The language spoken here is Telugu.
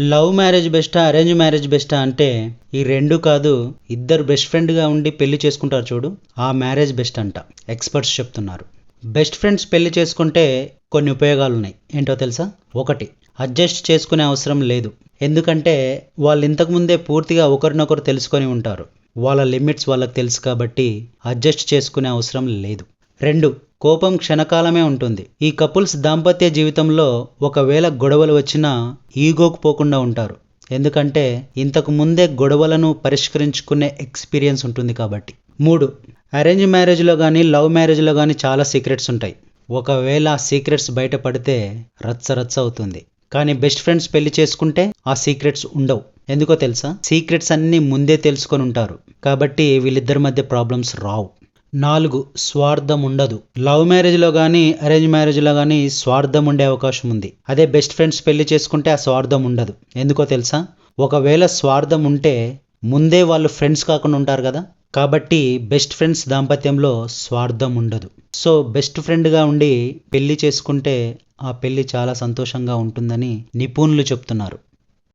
లవ్ మ్యారేజ్ బెస్టా అరేంజ్ మ్యారేజ్ బెస్టా అంటే ఈ రెండు కాదు ఇద్దరు బెస్ట్ ఫ్రెండ్గా ఉండి పెళ్ళి చేసుకుంటారు చూడు ఆ మ్యారేజ్ బెస్ట్ అంట. ఎక్స్పర్ట్స్ చెప్తున్నారు. బెస్ట్ ఫ్రెండ్స్ పెళ్ళి చేసుకుంటే కొన్ని ఉపయోగాలు ఉన్నాయి. ఏంటో తెలుసా? ఒకటి అడ్జస్ట్ చేసుకునే అవసరం లేదు. ఎందుకంటే వాళ్ళు ఇంతకుముందే పూర్తిగా ఒకరినొకరు తెలుసుకొని ఉంటారు. వాళ్ళ లిమిట్స్ వాళ్ళకి తెలుసు కాబట్టి అడ్జస్ట్ చేసుకునే అవసరం లేదు. రెండు కోపం క్షణకాలమే ఉంటుంది. ఈ కపుల్స్ దాంపత్య జీవితంలో ఒకవేళ గొడవలు వచ్చినా ఈగోకు పోకుండా ఉంటారు. ఎందుకంటే ఇంతకు ముందే గొడవలను పరిష్కరించుకునే ఎక్స్పీరియన్స్ ఉంటుంది కాబట్టి. మూడు అరేంజ్ మ్యారేజ్లో కానీ లవ్ మ్యారేజ్లో కానీ చాలా సీక్రెట్స్ ఉంటాయి. ఒకవేళ ఆ సీక్రెట్స్ బయటపడితే రచ్చ రచ్చ అవుతుంది. కానీ బెస్ట్ ఫ్రెండ్స్ పెళ్ళి చేసుకుంటే ఆ సీక్రెట్స్ ఉండవు. ఎందుకో తెలుసా? సీక్రెట్స్ అన్నీ ముందే తెలుసుకొని ఉంటారు. కాబట్టి వీళ్ళిద్దరి మధ్య ప్రాబ్లమ్స్ రావు. నాలుగు స్వార్థం ఉండదు లవ్ మ్యారేజ్లో కానీ అరేంజ్ మ్యారేజ్లో కానీ స్వార్థం ఉండే అవకాశం ఉంది అదే బెస్ట్ ఫ్రెండ్స్ పెళ్ళి చేసుకుంటే ఆ స్వార్థం ఉండదు ఎందుకో తెలుసా? ఒకవేళ స్వార్థం ఉంటే ముందే వాళ్ళు ఫ్రెండ్స్ కాకుండా ఉంటారు కదా? కాబట్టి బెస్ట్ ఫ్రెండ్స్ దాంపత్యంలో స్వార్థం ఉండదు సో బెస్ట్ ఫ్రెండ్గా ఉండి పెళ్ళి చేసుకుంటే ఆ పెళ్ళి చాలా సంతోషంగా ఉంటుందని నిపుణులు చెప్తున్నారు.